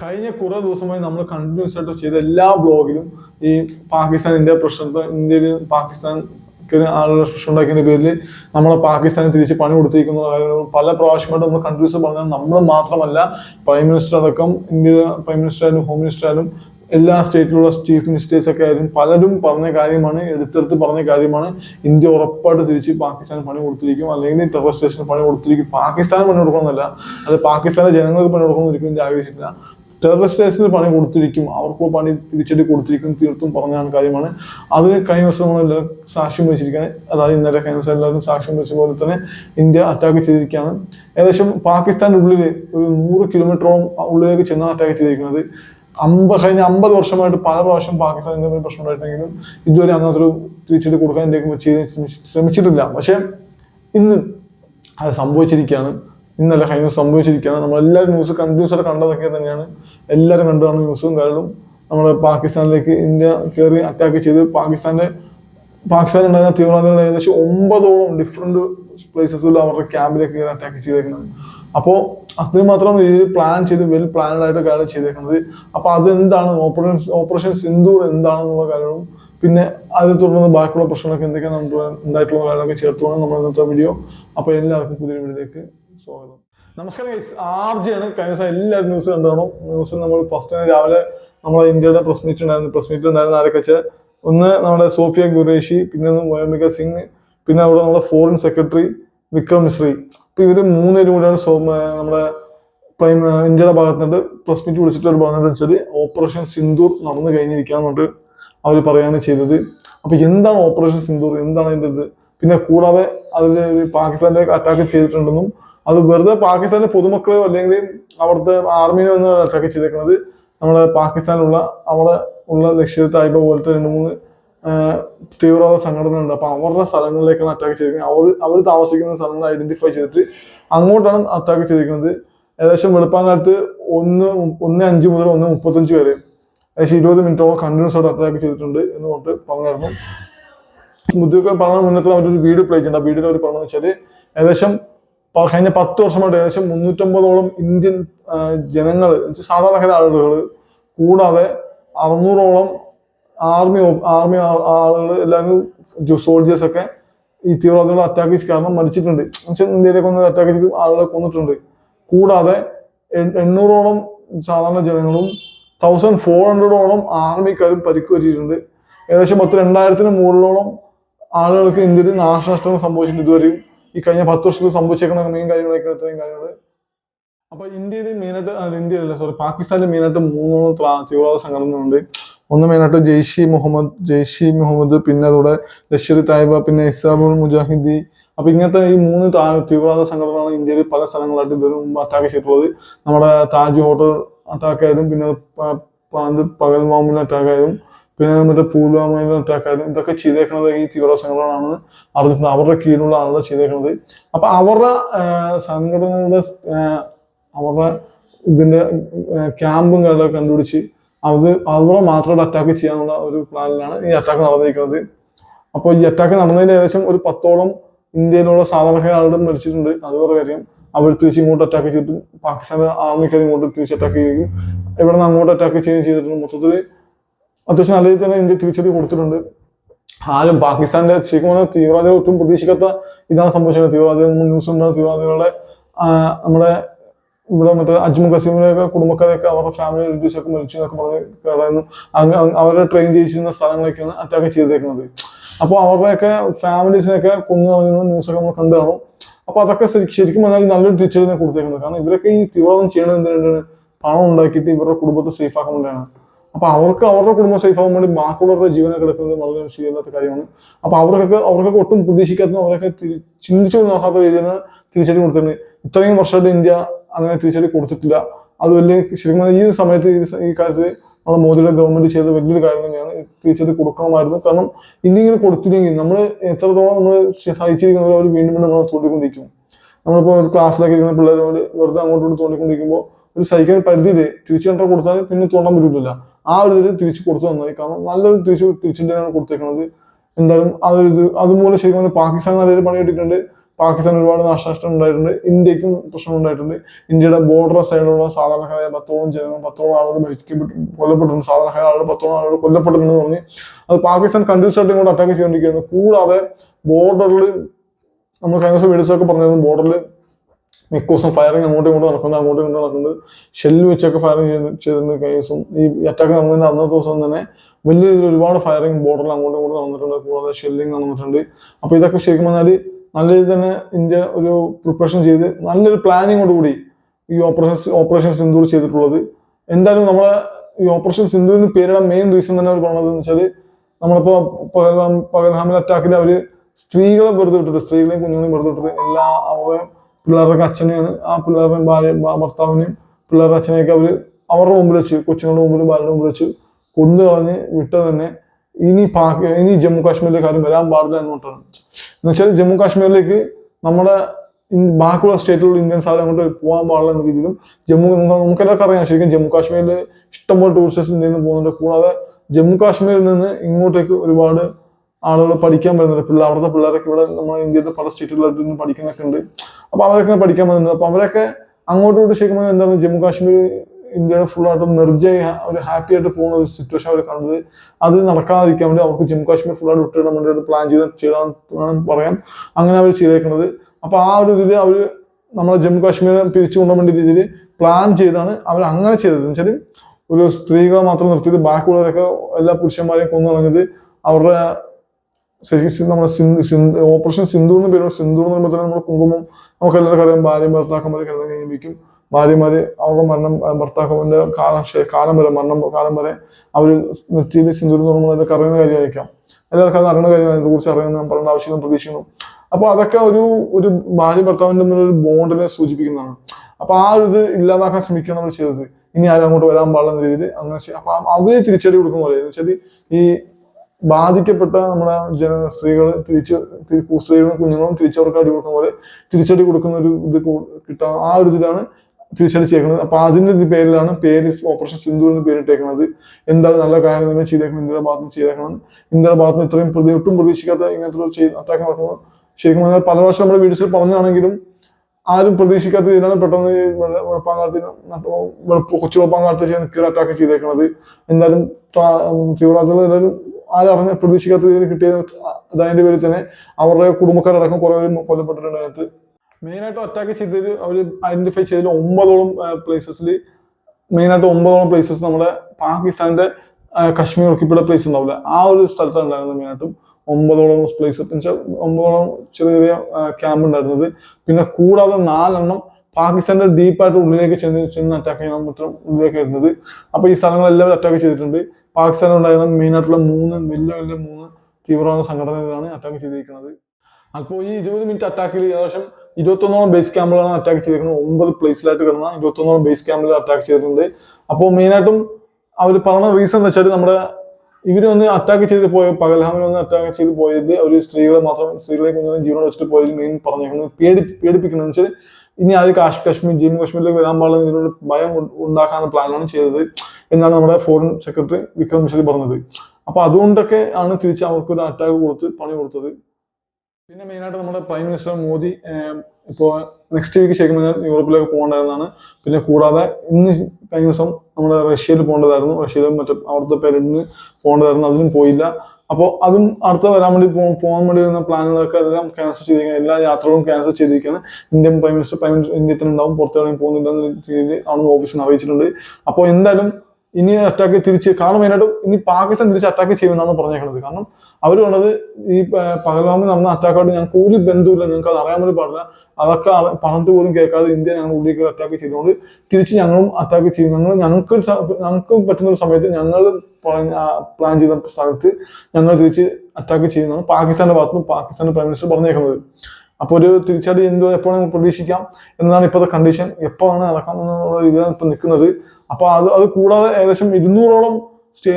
കഴിഞ്ഞ കുറേ ദിവസമായി നമ്മൾ കണ്ടിന്യൂസ് ആയിട്ട് ചെയ്ത എല്ലാ ബ്ലോഗിലും ഈ പാകിസ്ഥാൻ ഇന്ത്യ പ്രശ്നത്തെ ഇന്ത്യയിൽ പാകിസ്ഥാൻ ആളുടെ പ്രശ്നം ഉണ്ടാക്കിയതിന്റെ പേരിൽ നമ്മളെ പാകിസ്ഥാനെ തിരിച്ച് പണി കൊടുത്തിരിക്കുന്ന കാര്യങ്ങൾ പല പ്രാവശ്യമായിട്ട് നമ്മൾ കണ്ടിന്യൂസ് പറഞ്ഞാൽ നമ്മൾ മാത്രമല്ല പ്രൈം മിനിസ്റ്റർ അടക്കം ഇന്ത്യയിലെ പ്രൈം മിനിസ്റ്റർ ആയാലും ഹോം മിനിസ്റ്റർ ആയാലും എല്ലാ സ്റ്റേറ്റിലുള്ള ചീഫ് മിനിസ്റ്റേഴ്സ് ഒക്കെ ആയാലും പലരും പറഞ്ഞ കാര്യമാണ് എടുത്തെടുത്ത് പറഞ്ഞ കാര്യമാണ്. ഇന്ത്യ ഉറപ്പായിട്ട് തിരിച്ച് പാകിസ്ഥാന് പണി കൊടുത്തിരിക്കും. അല്ലെങ്കിൽ ടെററിസ്റ്റേഷന് പണി കൊടുത്തിരിക്കും. പാകിസ്ഥാൻ പണി കൊടുക്കണമെന്നല്ല. അത് പാകിസ്ഥാനിലെ ജനങ്ങൾക്ക് പണി കൊടുക്കണമെന്നിരിക്കും ഇന്ത്യ ആഗ്രഹിച്ചിട്ടില്ല. ടെററിസ്റ്റേഷന് പണി കൊടുത്തിരിക്കും. അവർക്ക് പണി തിരിച്ചടി കൊടുത്തിരിക്കും തീർത്തും പറഞ്ഞ കാര്യമാണ്. അതിന് കഴിഞ്ഞ ദിവസം നമ്മളെല്ലാവരും സാക്ഷ്യം വഹിച്ചിരിക്കുകയാണ്. അതായത് ഇന്നലെ കഴിഞ്ഞ ദിവസം എല്ലാവരും സാക്ഷ്യം വഹിച്ച പോലെ തന്നെ ഇന്ത്യ അറ്റാക്ക് ചെയ്തിരിക്കുകയാണ്. ഏകദേശം പാകിസ്ഥാന്റെ ഉള്ളിൽ ഒരു നൂറ് കിലോമീറ്ററോളം ഉള്ളിലേക്ക് ചെന്നാണ് അറ്റാക്ക് ചെയ്തിരിക്കുന്നത്. അമ്പ കഴിഞ്ഞ അമ്പത് വർഷമായിട്ട് പല പ്രാവശ്യം പാകിസ്ഥാൻ എന്തെങ്കിലും പ്രശ്നം ഉണ്ടായിട്ടെങ്കിലും ഇതുവരെ അങ്ങനത്തെ ഒരു തിരിച്ചടി കൊടുക്കാൻ ഇന്ത്യയ്ക്ക് ശ്രമിച്ചിട്ടില്ല. പക്ഷേ ഇന്ന് അത് സംഭവിച്ചിരിക്കുകയാണ്. കഴിഞ്ഞ ദിവസം സംഭവിച്ചിരിക്കുകയാണ്. നമ്മൾ എല്ലാവരും ന്യൂസ് കണ്ടിന്യൂസ് ആയിട്ട് കണ്ടതൊക്കെ തന്നെയാണ്. എല്ലാവരും കണ്ടതാണ് ന്യൂസും കാരണം നമ്മുടെ പാകിസ്ഥാനിലേക്ക് ഇന്ത്യ കയറി അറ്റാക്ക് ചെയ്ത് പാകിസ്ഥാന്റെ പാകിസ്ഥാനിൽ ഉണ്ടായിരുന്ന തീവ്രവാദികൾ ഏകദേശം ഒമ്പതോളം ഡിഫറെന്റ് പ്ലേസസിൽ അവരുടെ ക്യാമ്പിലേക്ക് കയറി അറ്റാക്ക് ചെയ്തേക്കുന്നത്. അപ്പോൾ അതിന് മാത്രം രീതിയിൽ പ്ലാൻ ചെയ്ത് വെൽ പ്ലാൻഡ് ആയിട്ട് കാര്യം ചെയ്തേക്കുന്നത്. അപ്പോൾ അതെന്താണ്? ഓപ്പറേഷൻ ഓപ്പറേഷൻ സിന്ദൂർ എന്താണെന്നുള്ള കാര്യവും പിന്നെ അതിനെ തുടർന്ന് ബാക്കിയുള്ള പ്രശ്നങ്ങളൊക്കെ എന്തൊക്കെയാണ് ഉണ്ടായിട്ടുള്ള കാര്യങ്ങളൊക്കെ ചേർത്തുകൊണ്ട് നമ്മൾ ഇന്നത്തെ വീഡിയോ അപ്പോൾ എല്ലാവർക്കും പുതിയ വീഡിയോയിലേക്ക് സ്വാഗതം. നമസ്കാരം ആർ ജി ആണ്. കഴിഞ്ഞ ദിവസം എല്ലാവരും ന്യൂസ് കണ്ടാണോ ന്യൂസ് നമ്മൾ ഫസ്റ്റ് രാവിലെ നമ്മളെ ഇന്ത്യയുടെ പ്രസ് മീറ്റ് ഉണ്ടായിരുന്നു. പ്രസ് മീറ്റിൽ ഉണ്ടായിരുന്ന ആരൊക്കെ വെച്ചാൽ ഒന്ന് നമ്മുടെ സോഫിയ ഖുറേഷി പിന്നെ ഒന്ന് മൊയമിക സിംഗ് പിന്നെ അവിടെ നമ്മുടെ ഫോറിൻ സെക്രട്ടറി വിക്രം മിശ്രി. അപ്പൊ ഇവർ മൂന്നുപേരും കൂടെയാണ് നമ്മുടെ പ്രൈം ഇന്ത്യയുടെ ഭാഗത്ത് നിന്ന് പ്രസ് മീറ്റ് വിളിച്ചിട്ട് അവർ പറഞ്ഞത് വെച്ചാൽ ഓപ്പറേഷൻ സിന്ദൂർ നടന്നു കഴിഞ്ഞിരിക്കാന്നുണ്ട് അവർ പറയാണ് ചെയ്തത്. അപ്പൊ എന്താണ് ഓപ്പറേഷൻ സിന്ദൂർ? എന്താണ് അതിന്റെ ഇത് പിന്നെ കൂടാതെ അതിൽ പാകിസ്ഥാന്റെ അറ്റാക്ക് ചെയ്തിട്ടുണ്ടെന്നും അത് വെറുതെ പാകിസ്ഥാനിലെ പൊതുമക്കളെയോ അല്ലെങ്കിൽ അവിടുത്തെ ആർമിനെ ഒന്നും അറ്റാക്ക് ചെയ്തേക്കുന്നത് നമ്മുടെ പാകിസ്ഥാനിലുള്ള അവിടെ ഉള്ള ലക്ഷ്യ പോലത്തെ രണ്ട് മൂന്ന് തീവ്രവാദ സംഘടന ഉണ്ട് അപ്പൊ അവരുടെ സ്ഥലങ്ങളിലേക്കാണ് അറ്റാക്ക് ചെയ്തിരിക്കുന്നത് അവർ അവർ താമസിക്കുന്ന സ്ഥലങ്ങൾ ഐഡന്റിഫൈ ചെയ്തിട്ട് അങ്ങോട്ടാണ് അറ്റാക്ക് ചെയ്തിരിക്കുന്നത് ഏകദേശം വെളുപ്പാങ്കാലത്ത് ഒന്ന് ഒന്ന് അഞ്ച് മുതൽ ഒന്ന് മുപ്പത്തഞ്ച് വരെ ഏകദേശം ഇരുപത് മിനിറ്റോളം കണ്ടിന്യൂസ് ആയിട്ട് അറ്റാക്ക് ചെയ്തിട്ടുണ്ട് എന്ന് പറഞ്ഞിട്ട് പറഞ്ഞായിരുന്നു മുദ്രയൊക്കെ പറഞ്ഞ മുന്നത്തെ അവരൊരു വീഡിയോ പ്ലേ ചെയ്യുന്നുണ്ട്. ആ വീഡിയോയിൽ അവർ പറഞ്ഞതെന്ന് വെച്ചാൽ ഏകദേശം കഴിഞ്ഞ പത്ത് വർഷമായിട്ട് ഏകദേശം മുന്നൂറ്റമ്പതോളം ഇന്ത്യൻ ജനങ്ങൾ സാധാരണക്കാര ആളുകൾ കൂടാതെ അറുന്നൂറോളം ആർമി ആർമി ആളുകൾ എല്ലാവരും സോൾജേഴ്സ് ഒക്കെ ഈ തീവ്രവാദികളുടെ അറ്റാക്ക് കാരണം മരിച്ചിട്ടുണ്ട്. എന്നുവെച്ചാൽ ഇന്ത്യയിലേക്ക് ഒന്ന് അറ്റാക്ക് ചെയ്ത് ആളുകളെ കൊന്നിട്ടുണ്ട്. കൂടാതെ എണ്ണൂറോളം സാധാരണ ജനങ്ങളും തൗസൻഡ് ഫോർ ഹൺഡ്രഡോളം ആർമിക്കാരും പരിക്ക് പറ്റിയിട്ടുണ്ട് ഏകദേശം പത്ത് രണ്ടായിരത്തിന് മുകളിലോളം ആളുകൾക്ക് ഇന്ത്യയിൽ നാശനഷ്ടങ്ങൾ സംഭവിച്ചിട്ടുണ്ട് ഇതുവരെയും? ഈ കഴിഞ്ഞ പത്ത് വർഷത്തിൽ സംഭവിച്ചേക്കുന്ന മെയിൻ കാര്യങ്ങളൊക്കെ ഇത്രയും കാര്യങ്ങൾ അപ്പൊ ഇന്ത്യയിൽ മെയിനായിട്ട് ഇന്ത്യയിലല്ല സോറി പാകിസ്ഥാനിൽ മെയിനായിട്ട് മൂന്നോളം തീവ്രവാദ സംഘടനകളുണ്ട്. ഒന്ന് മെയിനായിട്ട് ജെയ്ഷി മുഹമ്മദ് ജെയ്ഷി മുഹമ്മദ് പിന്നെ അതോടെ ലഷ്കർ തായ്ബ പിന്നെ ഇസ്ലാമുൽ മുജാഹിദി അപ്പൊ ഇങ്ങനത്തെ ഈ മൂന്ന് തീവ്രവാദ സംഘടനകളാണ് ഇന്ത്യയിൽ പല സ്ഥലങ്ങളായിട്ട് ഇതിനു മുമ്പ് അറ്റാക്ക് ചെയ്തിട്ടുള്ളത്. നമ്മുടെ താജ് ഹോട്ടൽ അറ്റാക്ക് ആയാലും പിന്നെ പകൽ പ- അത് അറ്റാക്ക് ആയാലും പിന്നെ മറ്റേ പുൽവാമയിലെ അറ്റാക്ക് ആയാലും ഇതൊക്കെ ചെയ്തേക്കുന്നത് ഈ തീവ്രവാദ സംഘടനകളാണെന്ന് അറിഞ്ഞിട്ടുണ്ട്. അവരുടെ കീഴിലുള്ള ആളുകൾ ചെയ്തേക്കുന്നത് അപ്പൊ അവരുടെ സംഘടനകളുടെ അവരുടെ ഇതിന്റെ ക്യാമ്പും കാര്യങ്ങളൊക്കെ കണ്ടുപിടിച്ച് അത് അവരുടെ മാത്രമായിട്ട് അറ്റാക്ക് ചെയ്യാനുള്ള ഒരു പ്ലാനിലാണ് ഈ അറ്റാക്ക് നടന്നിരിക്കുന്നത്. അപ്പോൾ ഈ അറ്റാക്ക് നടന്നതിന് ഏകദേശം ഒരു പത്തോളം ഇന്ത്യയിലുള്ള സാധാരണ ആളുകളും മരിച്ചിട്ടുണ്ട്. അത് വേറെ കാര്യം അവർ തിരിച്ച് ഇങ്ങോട്ട് അറ്റാക്ക് ചെയ്തിട്ടും പാകിസ്ഥാൻ ആർമിക്കാർ ഇങ്ങോട്ട് തിരിച്ച് അറ്റാക്ക് ചെയ്യുകയും ഇവിടെ നിന്ന് അങ്ങോട്ട് അറ്റാക്ക് ചെയ്യുകയും ചെയ്തിട്ടുണ്ട്. മൊത്തത്തിൽ അത്യാവശ്യം നല്ല രീതിയിൽ തന്നെ ഇന്ത്യ തിരിച്ചടി കൊടുത്തിട്ടുണ്ട്. ആരും പാകിസ്ഥാന്റെ ശരിക്കും തീവ്രവാദികൾ ഒട്ടും പ്രതീക്ഷിക്കാത്ത ഇതാണ് സംഭവിച്ചത്. തീവ്രവാദികൾ ന്യൂസ് ഉണ്ടാകുന്ന തീവ്രവാദികളുടെ നമ്മുടെ ഇവിടെ മറ്റേ അജ്മു കസീമിനെയൊക്കെ കുടുംബക്കാരെയൊക്കെ അവരുടെ ഫാമിലി റിലേറ്റീവ്സ് ഒക്കെ മരിച്ചു എന്നൊക്കെ പറഞ്ഞ് കേടായിരുന്നു അവരെ ട്രെയിൻ ചെയ്യിച്ചിരുന്ന സ്ഥലങ്ങളൊക്കെയാണ് അറ്റാക്ക് ചെയ്തേക്കുന്നത്. അപ്പോൾ അവരുടെയൊക്കെ ഫാമിലീസിനെയൊക്കെ കൊന്നു കളയുന്ന ന്യൂസൊക്കെ നമ്മൾ കണ്ടു കാണും. അപ്പൊ അതൊക്കെ ശരിക്കും പറഞ്ഞാൽ നല്ലൊരു തിരിച്ചറിവിനെ കൊടുത്തേക്കുന്നത്. കാരണം ഇവരൊക്കെ ഈ തീവ്രവാദം ചെയ്യണത് എന്തിനാണ്? പണം ഉണ്ടാക്കിയിട്ട് ഇവരുടെ കുടുംബത്തെ സേഫ് ആക്കാൻ വേണ്ടിയാണ്. അപ്പൊ അവർക്ക് അവരുടെ കുടുംബം സേഫ് ആകാൻ വേണ്ടി ബാക്കിയുള്ളവരുടെ ജീവനെ കിടക്കുന്നത് വളരെ ശരിയല്ലാത്ത കാര്യമാണ്. അപ്പൊ അവർക്കൊക്കെ അവർക്കൊക്കെ ഒട്ടും പ്രതീക്ഷിക്കാത്ത അവരൊക്കെ ചിന്തിച്ചു നോക്കാത്ത രീതിയിൽ തിരിച്ചടി കൊടുത്തിട്ടുണ്ട്. ഇത്രയും വർഷമായിട്ട് ഇന്ത്യ അങ്ങനെ തിരിച്ചടി കൊടുത്തിട്ടില്ല. അത് വലിയ ശരിക്കും ഈ സമയത്ത് ഈ കാര്യത്തിൽ നമ്മുടെ മോദിയുടെ ഗവൺമെന്റ് ചെയ്ത വലിയൊരു കാര്യം തന്നെയാണ് തിരിച്ചടി കൊടുക്കണമായിരുന്നു. കാരണം ഇനി ഇങ്ങനെ കൊടുത്തില്ലെങ്കിൽ നമ്മൾ എത്രത്തോളം നമ്മൾ സഹിച്ചിരിക്കുന്നവർ അവർ വീണ്ടും വീണ്ടും നമ്മൾ തോണ്ടിക്കൊണ്ടിരിക്കും. നമ്മളിപ്പോൾ ഒരു ക്ലാസ്സിലൊക്കെ ഇരിക്കുന്ന പിള്ളേർ വെറുതെ അങ്ങോട്ടും ഇങ്ങോട്ടും തോണ്ടിക്കൊണ്ടിരിക്കുമ്പോൾ ഒരു സഹിക്കാൻ പരിധിയിൽ തിരിച്ചു കണ്ടാൽ കൊടുത്താൽ പിന്നെ തോണ്ടാൻ പറ്റില്ല ആ ഒരു ഇതിൽ തിരിച്ചു കൊടുത്തു നന്നായി കാരണം നല്ലൊരു തിരിച്ചു തിരിച്ചിട്ടാണ് കൊടുത്തേക്കുന്നത് എന്തായാലും അതൊരു ഇത് അതുമൂലം ശരിക്കും പാകിസ്ഥാൻ നല്ല പണി കിട്ടിയിട്ടുണ്ട്. പാകിസ്ഥാൻ ഒരുപാട് നാശനഷ്ടം ഉണ്ടായിട്ടുണ്ട്. ഇന്ത്യക്കും പ്രശ്നം ഉണ്ടായിട്ടുണ്ട്. ഇന്ത്യയുടെ ബോർഡർ സൈഡിലുള്ള സാധാരണക്കാരായ പത്തോളം ജനങ്ങൾ പത്തോളം ആളുകൾ മരിക്കപ്പെട്ടു കൊല്ലപ്പെട്ടിട്ടുണ്ട്. സാധാരണക്കാരായ ആളുകൾ പത്തോളം ആളുകൾ കൊല്ലപ്പെട്ടിട്ടുണ്ടെന്ന് പറഞ്ഞ് അത് പാകിസ്ഥാൻ കണ്ടിന്യൂസ് ആയിട്ട് ഇങ്ങോട്ട് അറ്റാക്ക് ചെയ്തുകൊണ്ടിരിക്കുകയാണ് കൂടാതെ ബോർഡറിൽ നമ്മൾ കഴിഞ്ഞ ദിവസം വീഡിയോസൊക്കെ പറഞ്ഞിരുന്നു ബോർഡറിൽ മിക്ക ദിവസം ഫയറിങ് അങ്ങോട്ടും ഇങ്ങോട്ടും നടക്കുന്നത് അങ്ങോട്ടും ഇങ്ങോട്ടും നടക്കുന്നത് ഷെല്ല് വെച്ചൊക്കെ ഫയറിങ് ചെയ്തിട്ടുണ്ട് കഴിഞ്ഞ ദിവസം. ഈ അറ്റാക്ക് നടന്നതിന്റെ അന്നത്തെ ദിവസം തന്നെ വലിയ രീതിയിൽ ഒരുപാട് ഫയറിങ് ബോർഡറിൽ അങ്ങോട്ടും ഇങ്ങോട്ടും നടന്നിട്ടുണ്ട്. കൂടാതെ ഷെല്ലിങ് നടന്നിട്ടുണ്ട്. അപ്പോൾ ഇതൊക്കെ ശരിക്കും പറഞ്ഞാൽ നല്ല രീതിയിൽ തന്നെ ഇന്ത്യ ഒരു പ്രിപ്പറേഷൻ ചെയ്ത് നല്ലൊരു പ്ലാനിങ്ങോട് കൂടി ഈ ഓപ്പറേഷൻ ഓപ്പറേഷൻ സിന്ദൂർ ചെയ്തിട്ടുള്ളത്. എന്തായാലും നമ്മളെ ഈ ഓപ്പറേഷൻ സിന്ധുവിന് പേരിടാൻ മെയിൻ റീസൺ തന്നെ അവർ പറഞ്ഞത് എന്ന് വെച്ചാൽ നമ്മളിപ്പോ പകൽഹാമിൽ അറ്റാക്കിൽ അവർ സ്ത്രീകളെ വെറുതെ വിട്ടിട്ട് സ്ത്രീകളെയും കുഞ്ഞുങ്ങളെയും വെറുതെ വിട്ടിട്ട് എല്ലാ അവരെ പിള്ളേരുടെ അച്ഛനെയാണ്. ആ പിള്ളേരുടെ ഭാര്യ ഭർത്താവിനെയും പിള്ളേരുടെ അച്ഛനെയൊക്കെ അവർ അവരുടെ മുമ്പിൽ വെച്ച് കൊച്ചുങ്ങളുടെ മുമ്പിൽ ഭാര്യയുടെ മുമ്പിൽ വെച്ച് കൊന്നു കളഞ്ഞ് വിട്ട തന്നെ ഇനി പാക് ഇനി ജമ്മു കാശ്മീരിലെ കാര്യം വരാൻ പാടില്ല എന്നോട്ടാണ് എന്ന് വെച്ചാൽ ജമ്മു കാശ്മീരിലേക്ക് നമ്മുടെ ബാക്കിയുള്ള സ്റ്റേറ്റിലുള്ള ഇന്ത്യൻസ് ആരും അങ്ങോട്ട് പോകാൻ പാടില്ല എന്ന രീതിയിലും ജമ്മു നമുക്ക് നമുക്കെല്ലാവർക്കും അറിയാം. ശരിക്കും ജമ്മു കാശ്മീരിൽ ഇഷ്ടംപോലെ ടൂറിസ്റ്റേഴ്സ് ഇന്ത്യയിൽ നിന്ന് പോകുന്നുണ്ട്. കൂടാതെ ജമ്മു കാശ്മീരിൽ നിന്ന് ഇങ്ങോട്ടേക്ക് ഒരുപാട് ആളുകൾ പഠിക്കാൻ വരുന്നുണ്ട് പിള്ളേർ അവിടുത്തെ പിള്ളേരൊക്കെ ഇവിടെ നമ്മുടെ ഇന്ത്യയുടെ പല സ്റ്റേറ്റുകളിലായിട്ട് നിന്ന് പഠിക്കുന്നൊക്കെ ഉണ്ട്. അപ്പോൾ അവരൊക്കെ പഠിക്കാൻ വരുന്നുണ്ട് അപ്പോൾ അവരൊക്കെ അങ്ങോട്ടും ഇങ്ങോട്ടും ശരിക്കും എന്താണ് ജമ്മു കാശ്മീർ ഇന്ത്യയുടെ ഫുൾ ആയിട്ട് മെർജായി ഒരു ഹാപ്പി ആയിട്ട് പോകുന്ന ഒരു സിറ്റുവേഷൻ അവർ കണ്ടത്. അത് നടക്കാതിരിക്കാൻ വേണ്ടി അവർക്ക് ജമ്മു കാശ്മീർ ഫുൾ ആയിട്ട് വിട്ടിടാൻ വേണ്ടി ഒരു പ്ലാൻ ചെയ്ത് ചെയ്താൽ വേണം പറയാം അങ്ങനെ അവർ ചെയ്തേക്കുന്നത് അപ്പോൾ ആ ഒരു ഇതിൽ അവർ നമ്മളെ ജമ്മു കാശ്മീർ പിരിച്ചു കൊണ്ടുപോകാൻ വേണ്ടി രീതിയിൽ പ്ലാൻ ചെയ്താണ് അവർ അങ്ങനെ ചെയ്തത്. എന്ന് ഒരു സ്ത്രീകളെ മാത്രം നിർത്തിയിട്ട് ബാക്കിയുള്ളവരൊക്കെ എല്ലാ പുരുഷന്മാരെയും കൊന്നു കളഞ്ഞത് അവരുടെ ശരിക്കും നമ്മുടെ സിന്ധു സിന്ധു ഓപ്പറേഷൻ സിന്ധു എന്ന് പേര് സിന്ധു എന്ന് പറയുമ്പോൾ തന്നെ നമ്മുടെ കുങ്കുമം നമുക്ക് എല്ലാവർക്കും അറിയാം ഭാര്യ ഭർത്താക്കന്മാരെ കല്യാണം കഴിയുമ്പോഴേക്കും ഭാര്യമാര് അവരുടെ മരണം ഭർത്താക്കന്മാരുടെ കാലം കാലം വരെ മരണം കാലം വരെ അവർ നെറ്റിയിൽ സിന്ധു എന്ന് പറയുമ്പോൾ അതിലൊക്കെ അറിയുന്ന കാര്യമായിരിക്കാം. എല്ലാവർക്കും അത് അറിയുന്ന കാര്യമാണ് അതിനെ കുറിച്ച് അറിയുന്ന ഞാൻ പറയേണ്ട ആവശ്യം പ്രതീക്ഷിക്കുന്നു. അപ്പൊ അതൊക്കെ ഒരു ഒരു ഭാര്യ ഭർത്താവിന്റെ തമ്മിൽ ഒരു ബോണ്ടിനെ സൂചിപ്പിക്കുന്നതാണ്. അപ്പൊ ആ ഒരു ഇത് ഇല്ലാതാക്കാൻ ശ്രമിക്കുകയാണ് നമ്മൾ ചെയ്തത്. ഇനി ആരും അങ്ങോട്ട് വരാൻ പാടില്ല എന്ന രീതിയിൽ അങ്ങനെ അപ്പോൾ അപ്പൊ അവരെ തിരിച്ചടി കൊടുക്കുന്ന പോലെ എന്ന് വെച്ചാൽ ഈ ബാധിക്കപ്പെട്ട നമ്മുടെ ജന സ്ത്രീകൾ തിരിച്ച് സ്ത്രീകളും കുഞ്ഞുങ്ങളും തിരിച്ചവർക്ക് അടി കൊടുക്കുന്ന പോലെ തിരിച്ചടി കൊടുക്കുന്ന ഒരു ഇത് കിട്ടാ ആ ഒരു ഇതിലാണ് തിരിച്ചടി ചെയ്യുന്നത് അപ്പൊ അതിന്റെ പേരിലാണ് പേര് ഓപ്പറേഷൻ സിന്ധു എന്ന് പേരിട്ടേക്കുന്നത് എന്താണ് നല്ല കാര്യം തന്നെ ചെയ്തേക്കണം ഇന്ത്യയുടെ ഭാഗത്ത് ചെയ്തേക്കണം. ഇന്ത്യയുടെ ഭാഗത്ത് നിന്ന് ഇത്രയും പ്രതി ഒട്ടും പ്രതീക്ഷിക്കാത്ത ഇങ്ങനത്തെ അറ്റാക്ക് നടക്കുന്നത് ശരിക്കും പറഞ്ഞാൽ പല പ്രാവശ്യം നമ്മുടെ വീഡിയോസിൽ പറഞ്ഞാണെങ്കിലും ആരും പ്രതീക്ഷിക്കാത്ത രീതിയിലാണ് പെട്ടെന്ന് വെളുപ്പാങ്കാലത്ത് വെളുപ്പ് കൊച്ചു വെളുപ്പാങ്കാലത്ത് ചെയ്ത് നിൽക്കുന്ന അറ്റാക്ക് ചെയ്തേക്കുന്നത് എന്തായാലും തീവ്രവാദികൾ എല്ലാവരും ആരും അറിഞ്ഞ പ്രതീക്ഷിക്കാത്ത രീതിയിൽ കിട്ടിയ അതിന്റെ പേരിൽ തന്നെ അവരുടെ കുടുംബക്കാരടക്കം കുറെ പേര് കൊല്ലപ്പെട്ടിട്ടുണ്ട് അതിനകത്ത്. മെയിനായിട്ട് അറ്റാക്ക് ചെയ്തതിൽ അവർ ഐഡന്റിഫൈ ചെയ്തതിൽ ഒമ്പതോളം പ്ലേസസിൽ മെയിനായിട്ട് ഒമ്പതോളം പ്ലേസസ് നമ്മുടെ പാകിസ്ഥാന്റെ കശ്മീർ ഒക്കിപ്പിയുടെ പ്ലേസ് ഉണ്ടാവില്ല. ആ ഒരു സ്ഥലത്താണ് ഉണ്ടായിരുന്നത് മെയിനായിട്ടും ഒമ്പതോളം പ്ലേസ് ഒമ്പതോളം ചെറിയ ചെറിയ ക്യാമ്പ് ഉണ്ടായിരുന്നത്. പിന്നെ കൂടാതെ നാലെണ്ണം പാകിസ്ഥാന്റെ ഡീപ്പായിട്ട് ഉള്ളിലേക്ക് ചെന്ന് ചെന്ന് അറ്റാക്ക് ചെയ്യാൻ പറ്റും ഉള്ളിലേക്ക് വരുന്നത്. അപ്പൊ ഈ സ്ഥലങ്ങളെല്ലാവരും അറ്റാക്ക് ചെയ്തിട്ടുണ്ട്. മെയിൻ ആയിട്ടുള്ള മൂന്ന് വലിയ വലിയ മൂന്ന് തീവ്രവാദ സംഘടനകളാണ് അറ്റാക്ക് ചെയ്തിരിക്കുന്നത്. അപ്പോൾ ഈ ഇരുപത് മിനിറ്റ് അറ്റാക്കിൽ ഏകദേശം ഇരുപത്തൊന്നോളം ബേസ് ക്യാമ്പുകളാണ് അറ്റാക്ക് ചെയ്തിരിക്കുന്നത്. ഒമ്പത് പ്ലേസിലായിട്ട് കിടന്ന ഇരുപത്തൊന്നോളം ബേസ് ക്യാമ്പിൽ അറ്റാക്ക് ചെയ്തിട്ടുണ്ട്. അപ്പോൾ മെയിനായിട്ടും അവർ പറഞ്ഞ റീസൺ എന്ന് വെച്ചാൽ നമ്മുടെ ഇവർ വന്ന് അറ്റാക്ക് ചെയ്ത് പോയ പകൽഹാമിൽ വന്ന് അറ്റാക്ക് ചെയ്ത് പോയത് ഒരു സ്ത്രീകളെ മാത്രം സ്ത്രീകളെ കുഞ്ഞുങ്ങളെ ജീവനോട് വെച്ചിട്ട് പോയതിൽ മെയിൻ പറഞ്ഞിരിക്കുന്നത് പേടി പേടിപ്പിക്കണമെന്ന് വെച്ചാൽ ഇനി അത് കാശ് കാശ്മീർ ജമ്മു കാശ്മീരിലേക്ക് വരാൻ പാടില്ല എന്നതിനോട് ഭയം ഉണ്ടാക്കാനുള്ള പ്ലാനാണ് ചെയ്തത് എന്നാണ് നമ്മുടെ ഫോറിൻ സെക്രട്ടറി വിക്രം മിശ്രി പറഞ്ഞത്. അപ്പൊ അതുകൊണ്ടൊക്കെ ആണ് തിരിച്ച് അവർക്ക് ഒരു അറ്റാക്ക് കൊടുത്ത് പണി കൊടുത്തത്. പിന്നെ മെയിനായിട്ട് നമ്മുടെ പ്രൈം മിനിസ്റ്റർ മോദി ഇപ്പോ നെക്സ്റ്റ് വീക്ക് ശരിക്കും പറഞ്ഞാൽ യൂറോപ്പിലേക്ക് പോകേണ്ടതെന്നാണ് പിന്നെ കൂടാതെ ഇന്ന് കഴിഞ്ഞ ദിവസം നമ്മുടെ റഷ്യയിൽ പോകേണ്ടതായിരുന്നു. റഷ്യയിലും മറ്റേ അവിടുത്തെ പേരിന് പോകേണ്ടതായിരുന്നു. അതിനും പോയില്ല. അപ്പോൾ അതും അടുത്ത വരാൻ വേണ്ടി പോകാൻ വേണ്ടി വരുന്ന പ്ലാനുകളൊക്കെ എല്ലാം ക്യാൻസൽ ചെയ്തിരിക്കുകയാണ്. എല്ലാ യാത്രകളും ക്യാൻസൽ ചെയ്തിരിക്കുകയാണ്. Indian prime minister prime minister ഇന്ത്യത്തിനുണ്ടാവും പുറത്തെവിടെയും പോകുന്നില്ല എന്ന രീതിയിൽ ആണെന്ന് ഓഫീസിൽ അറിയിച്ചിട്ടുണ്ട്. അപ്പോൾ എന്തായാലും ഇനി അറ്റാക്ക് തിരിച്ച് കാരണം മെയിനായിട്ടും ഇനി പാകിസ്ഥാൻ തിരിച്ച് അറ്റാക്ക് ചെയ്യുമെന്നാണ് പറഞ്ഞേക്കുന്നത് കാരണം അവർ പറഞ്ഞത് ഈ പ- പഹൽഗാമിൽ നടന്ന അറ്റാക്കായിട്ട് ഞങ്ങൾക്ക് ഒരു ബന്ധുവില്ല ഞങ്ങൾക്ക് അത് അറിയാൻ വേണ്ടി പാടില്ല. അതൊക്കെ പറഞ്ഞിട്ട് പോലും കേൾക്കാതെ ഇന്ത്യ ഞങ്ങൾ ഉള്ളിലേക്ക് അറ്റാക്ക് ചെയ്തുകൊണ്ട് തിരിച്ച് ഞങ്ങളും അറ്റാക്ക് ചെയ്യും. ഞങ്ങൾ ഞങ്ങൾക്ക് ഞങ്ങൾക്ക് പറ്റുന്ന ഒരു സമയത്ത് ഞങ്ങൾ പ്ലാൻ ചെയ്ത സ്ഥലത്ത് ഞങ്ങൾ തിരിച്ച് അറ്റാക്ക് ചെയ്യുന്നതാണ് പാകിസ്ഥാന്റെ ഭാഗത്തുനിന്ന് പാകിസ്ഥാന്റെ പ്രൈം മിനിസ്റ്റർ പറഞ്ഞേക്കുന്നത്. അപ്പോൾ ഒരു തിരിച്ചടി എന്തോ എപ്പോഴും പ്രതീക്ഷിക്കാം എന്നതാണ് ഇപ്പോഴത്തെ കണ്ടീഷൻ എപ്പോഴാണ് നടക്കാം എന്നുള്ള രീതിയിലാണ് ഇപ്പം നിൽക്കുന്നത്. അപ്പോൾ അത് അത് കൂടാതെ ഏകദേശം ഇരുന്നൂറോളം സ്റ്റേ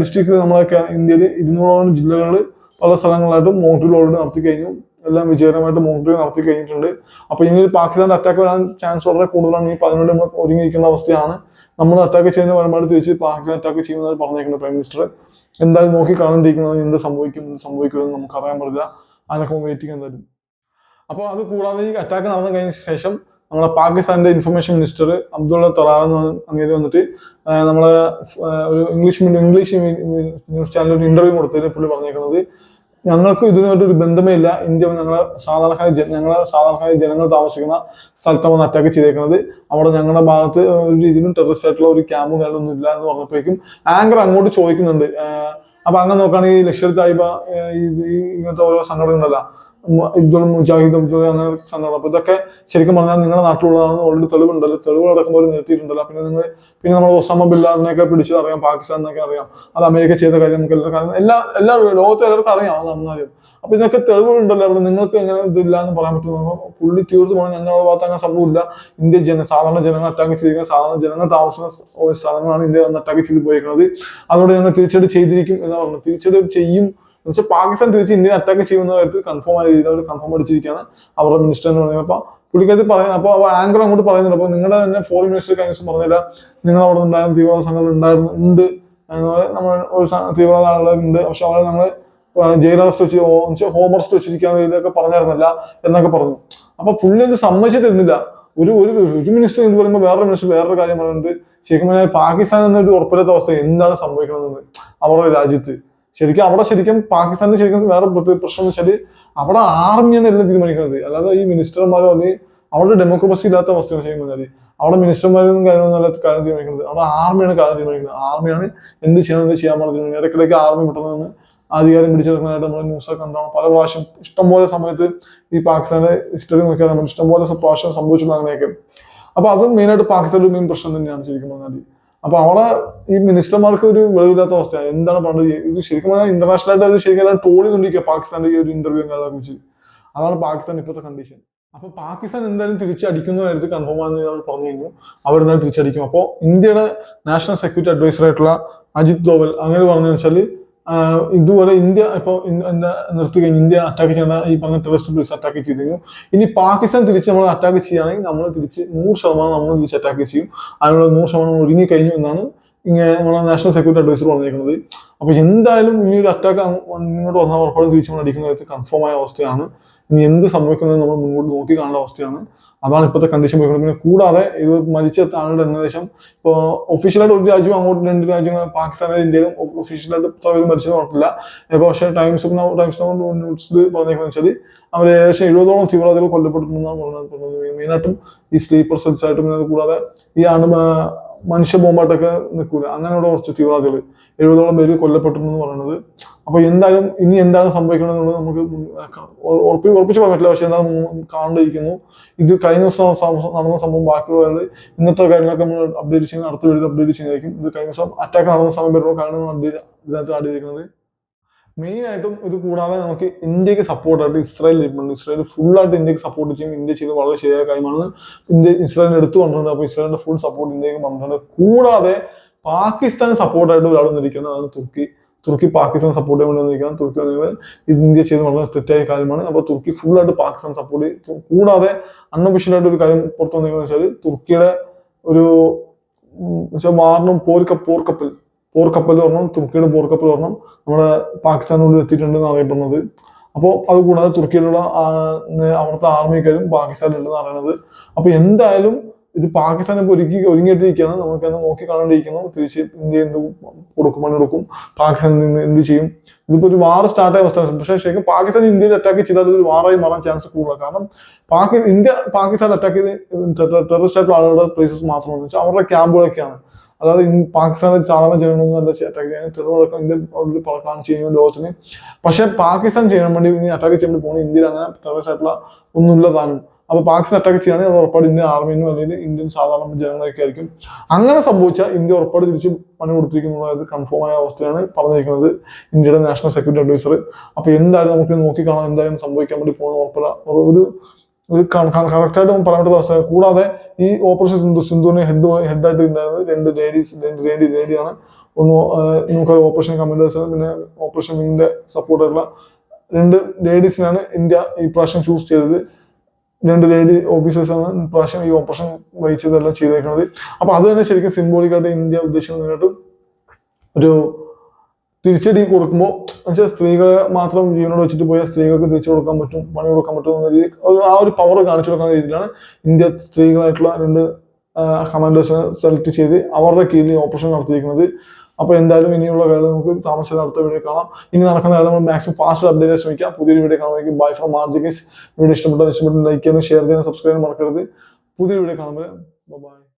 ഡിസ്ട്രിക്റ്റിൽ നമ്മളെ ഇന്ത്യയിൽ ഇരുന്നൂറോളം ജില്ലകളിൽ പല സ്ഥലങ്ങളിലായിട്ടും മോക്ക് ഡ്രിൽ ഓൾറെഡി നടത്തി കഴിഞ്ഞു. എല്ലാം വിജയകരമായിട്ട് മോക്ക് നടത്തി കഴിഞ്ഞിട്ടുണ്ട്. അപ്പോൾ ഇനി പാകിസ്ഥാന്റെ അറ്റാക്ക് വരാൻ ചാൻസ് വളരെ കൂടുതലാണ്. ഈ പതിനെട്ട് നമ്മൾ ഒരുങ്ങിയിരിക്കുന്ന അവസ്ഥയാണ്. നമ്മൾ അറ്റാക്ക് ചെയ്യുന്ന വരുമ്പോൾ തിരിച്ച് പാകിസ്ഥാൻ അറ്റാക്ക് ചെയ്യുന്നവർ പറഞ്ഞേക്കുന്നത് പ്രൈം മിനിസ്റ്റർ എന്തായാലും നോക്കി കാണേണ്ടിയിരിക്കുന്നത് എന്ത് സംഭവിക്കും എന്ത് സംഭവിക്കുമെന്ന് നമുക്ക് അറിയാൻ പറ്റില്ല. അതിനൊക്കെ വെയിറ്റിംഗ് എന്തായാലും. അപ്പോൾ അത് കൂടാതെ ഈ അറ്റാക്ക് നടന്നു കഴിഞ്ഞ ശേഷം നമ്മുടെ പാകിസ്ഥാന്റെ ഇൻഫർമേഷൻ മിനിസ്റ്റർ അബ്ദുള്ള തൊറാർ എന്ന് അങ്ങേര് വന്നിട്ട് നമ്മളെ ഒരു ഇംഗ്ലീഷ് മീഡിയം ഇംഗ്ലീഷ് ന്യൂസ് ചാനലിൽ ഒരു ഇന്റർവ്യൂ കൊടുത്തതിൽ പുള്ളി പറഞ്ഞേക്കുന്നത് ഞങ്ങൾക്ക് ഇതിനായിട്ട് ഒരു ബന്ധമേ ഇല്ല ഇന്ത്യ ഞങ്ങളെ സാധാരണക്കാരി ഞങ്ങളെ സാധാരണക്കാരി ജനങ്ങൾ താമസിക്കുന്ന സ്ഥലത്താണ് വന്ന് അറ്റാക്ക് ചെയ്തേക്കുന്നത് അവിടെ ഞങ്ങളുടെ ഭാഗത്ത് ഒരു രീതിയിലും ടെററിസ്റ്റ് ആയിട്ടുള്ള ഒരു ക്യാമ്പും കാര്യമൊന്നും ഇല്ല എന്ന് പറഞ്ഞപ്പോഴേക്കും ആങ്കർ അങ്ങോട്ട് ചോദിക്കുന്നുണ്ട്. അപ്പൊ അങ്ങനെ നോക്കുകയാണെങ്കിൽ ലഷ്കർ തായിബ ഈ ഇങ്ങനത്തെ ഓരോ സംഘടന ഇബ്ദുൾ മുജാഹിദ് അബ്ദുൾ അങ്ങനെ അപ്പൊ ഇതൊക്കെ ശരിക്കും പറഞ്ഞാൽ നിങ്ങളുടെ നാട്ടിലുള്ളതാണ് ഓൾറെഡി തെളിവുണ്ടല്ലോ. തെളിവ് അടക്കുമ്പോൾ നിർത്തിയിട്ടുണ്ടല്ലോ. പിന്നെ നിങ്ങൾ പിന്നെ നമ്മൾ ഒസാമ ബില്ലാറിനെയൊക്കെ പിടിച്ചത് അറിയാം പാകിസ്ഥാൻ എന്നൊക്കെ അറിയാം. അത് അമേരിക്ക ചെയ്ത കാര്യം നമുക്ക് എല്ലാവർക്കും അറിയാം. എല്ലാ എല്ലാ ലോകത്തെ എല്ലാവർക്കും അറിയാം. അത് നടന്നാലും അപ്പൊ ഇതിനൊക്കെ തെളിവുകളുണ്ടല്ലോ. അവിടെ നിങ്ങൾക്ക് എങ്ങനെ ഇതില്ല എന്ന് പറയാൻ പറ്റുന്നു പുള്ളി തീർത്ത് പോകണം ഞങ്ങളുടെ ഭാഗത്ത് അങ്ങനെ സംഭവമില്ല ഇന്ത്യ ജന സാധാരണ ജനങ്ങൾ അറ്റാക്ക് ചെയ്തിരിക്കുന്നത് സാധാരണ ജനങ്ങൾ താമസിക്കുന്ന സ്ഥലങ്ങളാണ് ഇന്ത്യ അറ്റാക്ക് ചെയ്ത് പോയിരിക്കുന്നത് അതുകൊണ്ട് ഞങ്ങൾ തിരിച്ചടി ചെയ്തിരിക്കും എന്ന് പറഞ്ഞു തിരിച്ചടി ചെയ്യും എന്ന് വെച്ചാൽ പാകിസ്ഥാൻ തിരിച്ച് ഇന്ത്യയെ അറ്റാക്ക് ചെയ്യുന്ന കാര്യത്തിൽ കൺഫേം ആയ രീതിയിൽ അവർ കൺഫേം അടിച്ചിരിക്കുകയാണ്. അവരുടെ മിനിസ്റ്റർ എന്ന് പറയുന്നത്. അപ്പോൾ പുള്ളിക്കത് പറയുന്നത് അപ്പോൾ ആങ്കർ അങ്ങോട്ട് പറയുന്നുണ്ട്. അപ്പോൾ നിങ്ങളുടെ തന്നെ ഫോറിൻ മിനിസ്റ്റർ കഴിഞ്ഞ ദിവസം പറഞ്ഞില്ല നിങ്ങൾ അവിടെ ഉണ്ടായിരുന്ന തീവ്രവാദ സംഘടന ഉണ്ടായിരുന്നു ഉണ്ട്. നമ്മൾ ഒരു തീവ്രവാദ ആളുകൾ ഉണ്ട്. പക്ഷെ അവരെ നമ്മൾ ജയിൽ അറസ്റ്റ് വെച്ച് ഹോം അറസ്റ്റ് വെച്ചിരിക്കാന്ന് ഇതിലൊക്കെ പറഞ്ഞായിരുന്നില്ല എന്നൊക്കെ പറഞ്ഞു. അപ്പൊ പുള്ളി ഇത് സമ്മതിച്ചു തരുന്നില്ല ഒരു ഒരു മിനിസ്റ്റർ എന്ന് പറയുമ്പോൾ വേറൊരു മിനിസ്റ്റർ വേറൊരു കാര്യം പറയുന്നുണ്ട്. ശരിക്കും പാകിസ്ഥാൻ എന്നൊരു ഉറപ്പില്ലാത്ത അവസ്ഥ എന്താണ് സംഭവിക്കണമെന്ന് അവരുടെ രാജ്യത്ത്. ശരിക്കും അവിടെ ശരിക്കും പാകിസ്ഥാനിൽ ശരിക്കും വേറെ പ്രശ്നം എന്ന് വെച്ചാൽ അവിടെ ആർമിയാണ് എല്ലാം തീരുമാനിക്കുന്നത്. അല്ലാതെ ഈ മിനിസ്റ്റർമാരോ അല്ലെങ്കിൽ അവിടെ ഡെമോക്രസി ഇല്ലാത്ത അവസ്ഥയാണ് പറഞ്ഞാൽ അവിടെ മിനിസ്റ്റർമാരൊന്നും കാര്യമൊന്നും അല്ലാത്ത കാര്യം തീരുമാനിക്കുന്നത്. അവിടെ ആർമിയാണ് കാര്യം തീരുമാനിക്കുന്നത്. ആർമിയാണ് എന്ത് ചെയ്യണം എന്ത് ചെയ്യാൻ പാടില്ല തീരുമാനിക്കുന്നത് ഇടയ്ക്കിടയ്ക്ക് ആർമി പെട്ടെന്ന് അധികാരം പിടിച്ചെടുക്കുന്നതായിട്ട് നമ്മൾ ന്യൂസൊക്കെ കണ്ടാണ് പല പ്രാവശ്യം ഇഷ്ടംപോലെ സമയത്ത് ഈ പാകിസ്ഥാനെ ഹിസ്റ്ററി നോക്കിയാൽ ഇഷ്ടംപോലെ പ്രാവശ്യം സംഭവിച്ചിട്ടുണ്ട് അങ്ങനെയൊക്കെ. അപ്പൊ അതും മെയിനായിട്ട് പാകിസ്ഥാന്റെ മെയിൻ പ്രശ്നം തന്നെയാണ് ശരിക്കും പറഞ്ഞാൽ അപ്പൊ അവിടെ ഈ മിനിസ്റ്റർമാർക്ക് ഒരു വെളിവില്ലാത്ത അവസ്ഥയാണ് എന്താണ് പറഞ്ഞത് ഇത് ശരിക്കും പറഞ്ഞാൽ ഇന്റർനാഷണൽ ആയിട്ട് അത് ശരിക്കും ട്രോളി ചെയ്തുകൊണ്ടിരിക്കുക പാകിസ്ഥാന്റെ ഈ ഒരു ഇന്റർവ്യൂ കാര്യങ്ങളെ കുറിച്ച്. അതാണ് പാകിസ്ഥാൻ ഇപ്പോഴത്തെ കണ്ടീഷൻ അപ്പൊ പാകിസ്ഥാൻ എന്തായാലും തിരിച്ചടിക്കുന്ന കാര്യത്തിൽ കൺഫേം ആണെന്ന് അവർ പറഞ്ഞു കഴിഞ്ഞു. അവർ എന്തായാലും തിരിച്ചടിക്കും. അപ്പോൾ ഇന്ത്യയുടെ നാഷണൽ സെക്യൂരിറ്റി അഡ്വൈസർ ആയിട്ടുള്ള അജിത് ദോവൽ അങ്ങനെ പറഞ്ഞു വെച്ചാൽ ഇതുപോലെ ഇന്ത്യ ഇപ്പോൾ എന്താ നിർത്തി കഴിഞ്ഞ് ഇന്ത്യ അറ്റാക്ക് ചെയ്യേണ്ട ഈ പറഞ്ഞ ടെററിസ്റ്റ് പ്ലേസ് അറ്റാക്ക് ചെയ്തിരുന്നു. ഇനി പാകിസ്ഥാൻ തിരിച്ച് നമ്മൾ അറ്റാക്ക് ചെയ്യുകയാണെങ്കിൽ നമ്മൾ തിരിച്ച് നൂറ് ശതമാനം നമ്മൾ തിരിച്ച് അറ്റാക്ക് ചെയ്യും. അതിനുള്ള നൂറ് ശതമാനം ഒരുങ്ങി കഴിഞ്ഞു എന്നാണ് ഇങ്ങനെ നമ്മളെ നാഷണൽ സെക്യൂരിറ്റി അഡ്വൈസർ പറഞ്ഞിരിക്കുന്നത് അപ്പൊ എന്തായാലും ഇനി ഒരു അറ്റാക്ക് ഇങ്ങോട്ട് വന്നാൽ ഉറപ്പാടും തിരിച്ചു നമ്മൾ അടിക്കുന്ന കാര്യത്തിൽ കൺഫേം ആയ അവസ്ഥയാണ്. ഇനി എന്ത് സംഭവിക്കുന്നത് നമ്മൾ മുന്നോട്ട് നോക്കി കാണേണ്ട അവസ്ഥയാണ്. അതാണ് ഇപ്പോഴത്തെ കണ്ടീഷൻ പോയിക്കുന്നത് പിന്നെ കൂടാതെ ഇത് മരിച്ച ആളുടെ ഏകദേശം ഇപ്പോൾ ഒഫീഷ്യലായിട്ട് ഒരു രാജ്യവും അങ്ങോട്ട് രണ്ട് രാജ്യങ്ങൾ പാകിസ്ഥാനും ഇന്ത്യയിലും ഒഫീഷ്യലായിട്ട് പേര് മരിച്ചത് കുഴപ്പമില്ല ഇപ്പോൾ പക്ഷേ ടൈംസ് ടൈംസ് ന്യൂസിൽ പറഞ്ഞേക്കുന്നത് വെച്ചാൽ അവർ ഏകദേശം എഴുപതോളം തീവ്രവാദികൾ കൊല്ലപ്പെടുന്നു എന്നാണ് പറഞ്ഞത് മെയിനായിട്ടും ഈ സ്ലീപ്പർ സെൽസ് ആയിട്ടും പിന്നെ കൂടാതെ ഈ അണു മനുഷ്യ ബോംബായിട്ടൊക്കെ നിൽക്കൂല. അങ്ങനെയുള്ള കുറച്ച് തീവ്രവാദികൾ എഴുപതോളം പേര് കൊല്ലപ്പെട്ടിട്ടുണ്ടെന്ന് പറയുന്നത്. അപ്പോൾ എന്തായാലും ഇനി എന്താണ് സംഭവിക്കുന്നത് നമുക്ക് ഉറപ്പി ഉറപ്പിച്ച് പറയാൻ പറ്റില്ല. പക്ഷെ എന്താണ് കാണേണ്ടിയിരിക്കുന്നു. ഇത് കഴിഞ്ഞ ദിവസം നടന്ന സംഭവം ബാക്കിയുള്ളവരുടെ ഇന്നത്തെ കാര്യങ്ങളൊക്കെ നമ്മൾ അപ്ഡേറ്റ് ചെയ്യുന്ന അടുത്ത വീഡിയോ അപ്ഡേറ്റ് ചെയ്യുന്നതായിരിക്കും. ഇത് കഴിഞ്ഞ ദിവസം അറ്റാക്ക് നടന്ന സമയം വരുമ്പോൾ അപ്ഡേറ്റ് ഇതിനകത്ത് ആഡ് ചെയ്തിരിക്കുന്നത്. മെയിൻ ആയിട്ടും ഇത് കൂടാതെ നമുക്ക് ഇന്ത്യയ്ക്ക് സപ്പോർട്ടായിട്ട് ഇസ്രായേൽ ഇരിപ്പുണ്ട്. ഇസ്രായേൽ ഫുൾ ആയിട്ട് ഇന്ത്യയ്ക്ക് സപ്പോർട്ട് ചെയ്യും. ഇന്ത്യ ചെയ്ത് വളരെ ശരിയായ കാര്യമാണ്. ഇന്ത്യ ഇസ്രായേലിന് എടുത്തു വന്നിട്ടുണ്ട് അപ്പോൾ ഇസ്രായേലിന്റെ ഫുൾ സപ്പോർട്ട് ഇന്ത്യയ്ക്ക് വന്നിട്ടുണ്ട് കൂടാതെ പാകിസ്ഥാന് സപ്പോർട്ടായിട്ട് ഒരാൾ വന്നിരിക്കുന്നത് അതാണ് തുർക്കി. തുർക്കി പാകിസ്ഥാൻ സപ്പോർട്ട് ചെയ്യാൻ വേണ്ടി വന്നിരിക്കുകയാണ് തുർക്കി വന്നിരിക്കുന്നത് ഇന്ത്യ ചെയ്ത് വളരെ തെറ്റായ കാര്യമാണ്. അപ്പോൾ തുർക്കി ഫുൾ ആയിട്ട് പാകിസ്ഥാൻ സപ്പോർട്ട് ചെയ്യും. കൂടാതെ അൺഒഫീഷ്യലായിട്ട് ഒരു കാര്യം പുറത്തു വന്നിരിക്കുന്നത് വെച്ചാൽ തുർക്കിയുടെ ഒരു വെച്ചാൽ വാറിനും പോർക്ക പോർക്കപ്പൽ പോർക്കപ്പൽ ഒരെണ്ണം തുർക്കിയുടെ പോർക്കപ്പൽ ഒരെണ്ണം നമ്മുടെ പാകിസ്ഥാനോട് എത്തിയിട്ടുണ്ടെന്ന് അറിയപ്പെടുന്നത്. അപ്പോൾ അത് കൂടാതെ തുർക്കിയിലുള്ള അവിടുത്തെ ആർമിക്കാരും പാകിസ്ഥാനിലുണ്ടെന്ന് അറിയണത് അപ്പോൾ എന്തായാലും ഇത് പാകിസ്ഥാനെ ഒരുക്കി ഒരുങ്ങിയിട്ടിരിക്കുകയാണ്. നമുക്ക് നോക്കി കാണാണ്ടിരിക്കുന്നു. തിരിച്ച് ഇന്ത്യ എന്ത് കൊടുക്കും പണി കൊടുക്കും. പാകിസ്ഥാൻ നിന്ന് എന്ത് ചെയ്യും? ഇതിപ്പോൾ ഒരു വാർ സ്റ്റാർട്ട് ആയ അവസ്ഥ പക്ഷേ ശരിക്കും പാകിസ്ഥാൻ ഇന്ത്യയിൽ അറ്റാക്ക് ചെയ്താൽ ഒരു വാറായി മാറാൻ ചാൻസ് കൂടുതലാണ്. കാരണം പാകി ഇന്ത്യ പാകിസ്ഥാൻ അറ്റാക്ക് ചെയ്ത് ടെററിസ്റ്റ് ആയിട്ടുള്ള ആളുകളുടെ പ്ലേസസ് മാത്രമാണ് അവരുടെ ക്യാമ്പുകളൊക്കെയാണ് ഇൻ- പാകിസ്ഥാനിൽ സാധാരണ അല്ല അറ്റാക്ക് ചെയ്യാൻ തെളിവടക്കം ഇന്ത്യ ഓൾറെഡി പ്ലാൻ ചെയ്യുന്നു ലോകത്തിന്. പക്ഷെ പാകിസ്ഥാൻ ചെയ്യാൻ വേണ്ടി ഇനി അറ്റാക്ക് ചെയ്യാൻ പോകുന്ന ഇന്ത്യയിൽ അങ്ങനെ ടെററിസ്റ്റ് ആയിട്ടുള്ള ഒന്നുമില്ല താനും. അപ്പൊ പാകിസ്ഥാൻ അറ്റാക്ക് ചെയ്യുകയാണെങ്കിൽ അത് ഉറപ്പാട് ഇന്ത്യൻ ആർമിനും അല്ലെങ്കിൽ ഇന്ത്യൻ സാധാരണ ജനങ്ങളൊക്കെ ആയിരിക്കും. അങ്ങനെ സംഭവിച്ചാൽ ഇന്ത്യ ഉറപ്പാട് തിരിച്ചു പണി കൊടുത്തിരിക്കുന്നത് കൺഫേം ആയ അവസ്ഥയാണ് പറഞ്ഞിരിക്കുന്നത് ഇന്ത്യയുടെ നാഷണൽ സെക്യൂരിറ്റി അഡ്വൈസർ അപ്പൊ എന്തായാലും നമുക്ക് നോക്കി കാണാം എന്തായാലും സംഭവിക്കാൻ വേണ്ടി പോകുന്ന ഉറപ്പില്ല. ഒരു- കറക്റ്റായിട്ട് പറയാൻ പറ്റുന്ന അവസ്ഥ കൂടാതെ ഈ ഓപ്പറേഷൻ സിന്ധു സിന്ധുവിനെ ഹെഡ് ഹെഡായിട്ട് ഉണ്ടായിരുന്നത് രണ്ട് ലേഡീസ് രണ്ട് ലേഡി ലേഡിയാണ് ഒന്ന് നമുക്ക് ഓപ്പറേഷൻ കമാൻഡേഴ്സ് പിന്നെ ഓപ്പറേഷൻ വിങ്ങിന്റെ സപ്പോർട്ടായിട്ടുള്ള രണ്ട് ലേഡീസിനാണ് ഇന്ത്യ ഈ പ്രാവശ്യം ചൂസ് ചെയ്തത്. രണ്ട് ലേഡി ഓഫീസേഴ്സാണ് പ്രാവശ്യം ഈ ഓപ്പറേഷൻ വഹിച്ചതെല്ലാം ചെയ്തേക്കുന്നത് അപ്പൊ അത് തന്നെ ശരിക്കും സിംബോളിക്കായിട്ട് ഇന്ത്യ ഉദ്ദേശിക്കുന്നതിനായിട്ട് ഒരു തിരിച്ചടി കൊടുക്കുമ്പോൾ എന്നുവെച്ചാൽ സ്ത്രീകളെ മാത്രം ജീവനോട് വെച്ചിട്ട് പോയാൽ സ്ത്രീകൾക്ക് തിരിച്ചു കൊടുക്കാൻ പറ്റും പണി കൊടുക്കാൻ പറ്റും എന്ന രീതി ഒരു ആ ഒരു പവർ കാണിച്ചു കൊടുക്കുന്ന രീതിയിലാണ് ഇന്ത്യ സ്ത്രീകളായിട്ടുള്ള രണ്ട് കമാൻഡേഴ്സിനെ സെലക്ട് ചെയ്ത് അവരുടെ കീഴിൽ ഓപ്പറേഷൻ നടത്തിയിരിക്കുന്നത്. അപ്പോൾ എന്തായാലും ഇനിയുള്ള കാര്യം നമുക്ക് താമസിച്ച് അടുത്ത വീഡിയോ കാണാം. ഇനി നടക്കുന്ന കാര്യം നമ്മൾ മാക്സിമം ഫാസ്റ്റ് അപ്ഡേറ്റ് ശ്രമിക്കാം. പുതിയൊരു വീഡിയോ കാണുമ്പോൾ ബൈ ഫ്രം മാർജിക്കിസ് വീഡിയോ ഇഷ്ടപ്പെട്ടാൽ ഇഷ്ടപ്പെട്ടാൽ ലൈക്ക് ചെയ്യാനും ഷെയർ ചെയ്യാനും സബ്സ്ക്രൈബ് മറക്കരുത്. പുതിയ വീഡിയോ കാണുമ്പോൾ ബൈ